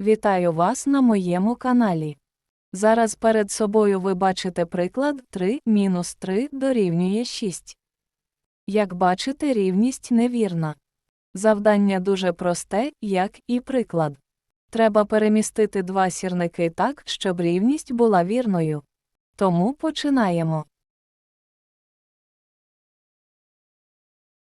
Вітаю вас на моєму каналі. Зараз перед собою ви бачите приклад 3 мінус 3 дорівнює 6. Як бачите, рівність невірна. Завдання дуже просте, як і приклад. Треба перемістити два сірники так, щоб рівність була вірною. Тому починаємо.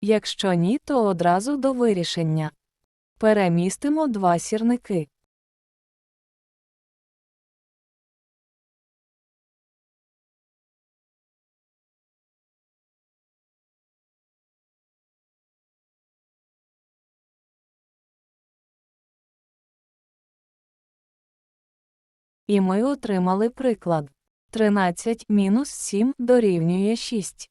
Якщо ні, то одразу до вирішення. Перемістимо два сірники. І ми отримали приклад. 13 мінус 7 дорівнює 6.